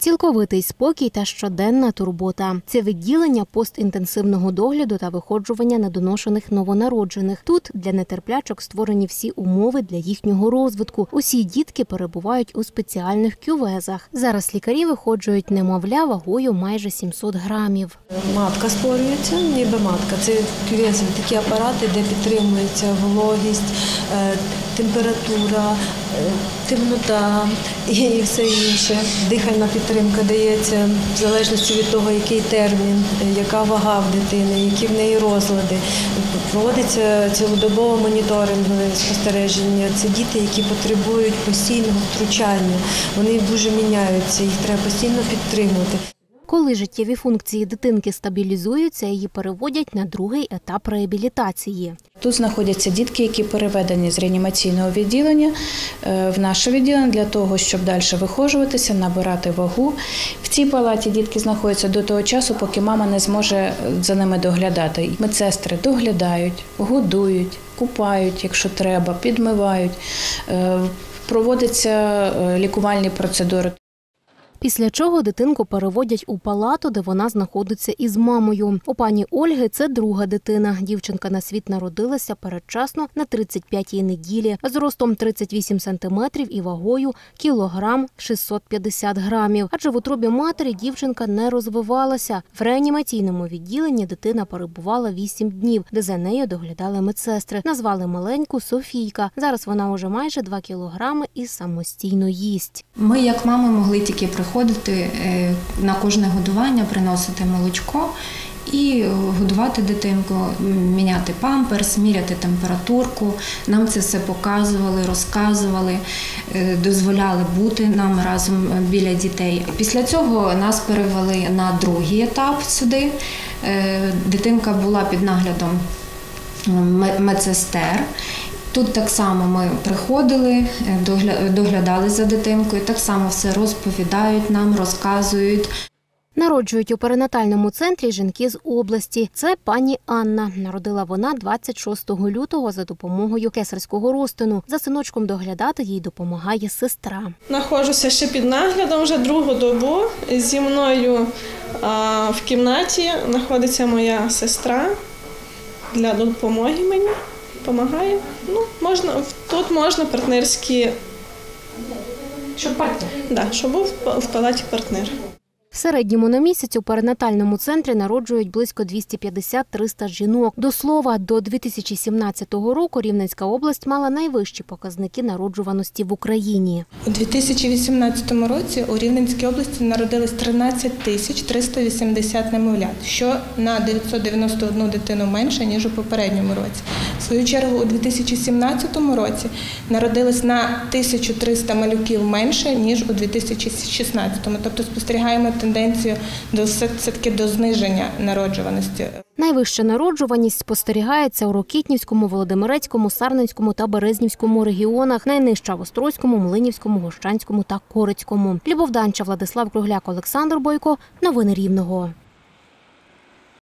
Цілковитий спокій та щоденна турбота. Це відділення постінтенсивного догляду та виходжування недоношених новонароджених. Тут для нетерплячок створені всі умови для їхнього розвитку. Усі дітки перебувають у спеціальних кювезах. Зараз лікарі виходжують немовля вагою майже 700 грамів. Матка створюється, ніби матка. Це кювези, такі апарати, де підтримується вологість, е, температура, е, темнота і все інше. Дихальна підтримка дається в залежності від того, який термін, е, яка вага в дитини, які в неї розлади. Проводиться цілодобово моніторингове спостереження. Це діти, які потребують постійного втручання. Вони дуже міняються, їх треба постійно підтримувати. Коли життєві функції дитинки стабілізуються, її переводять на другий етап реабілітації. Тут знаходяться дітки, які переведені з реанімаційного відділення е, в наше відділення для того, щоб далі вихожуватися, набирати вагу. В цій палаті дітки знаходяться до того часу, поки мама не зможе за ними доглядати. Медсестри доглядають, годують, купають, якщо треба, підмивають. Е, Проводяться е, лікувальні процедури. Після чого дитинку переводять у палату, де вона знаходиться із мамою. У пані Ольги це друга дитина. Дівчинка на світ народилася передчасно на 35-й неділі, з ростом 38 сантиметрів і вагою кілограм 650 грамів. Адже в утробі матері дівчинка не розвивалася. В реанімаційному відділенні дитина перебувала 8 днів, де за нею доглядали медсестри. Назвали маленьку Софійка. Зараз вона уже майже 2 кілограми і самостійно їсть. Ми, як мами, могли тільки приходити е, на кожне годування, приносити молочко і годувати дитинку, міняти памперс, міряти температурку. Нам це все показували, розказували, е, дозволяли бути нам разом біля дітей. Після цього нас перевели на другий етап сюди. Е, Дитинка була під наглядом медсестер. Тут так само ми приходили, е, доглядали за дитинкою, так само все розповідають нам, розказують. Народжують у перинатальному центрі жінки з області. Це пані Анна. Народила вона 26 лютого за допомогою кесарського розтину. За синочком доглядати їй допомагає сестра. Знаходжуся ще під наглядом вже другу добу. Зі мною в кімнаті знаходиться моя сестра для допомоги мені. Допомагає. Ну, можна, тут можна партнерські. Щоб партнер? Да, щоб був в палаті партнер. В середньому на місяць у перинатальному центрі народжують близько 250-300 жінок. До слова, до 2017 року Рівненська область мала найвищі показники народжуваності в Україні. У 2018 році у Рівненській області народилось 13 тисяч 380 немовлят, що на 991 дитину менше, ніж у попередньому році. В свою чергу, у 2017 році народилось на 1300 малюків менше, ніж у 2016. Тобто спостерігаємо тенденцію до все-таки до зниження народжуваності. Найвища народжуваність спостерігається у Рокітнівському, Володимирецькому, Сарненському та Березнівському регіонах, найнижча в Острозькому, Млинівському, Гощанському та Корицькому. Любов Данча, Владислав Кругляк, Олександр Бойко. Новини Рівного.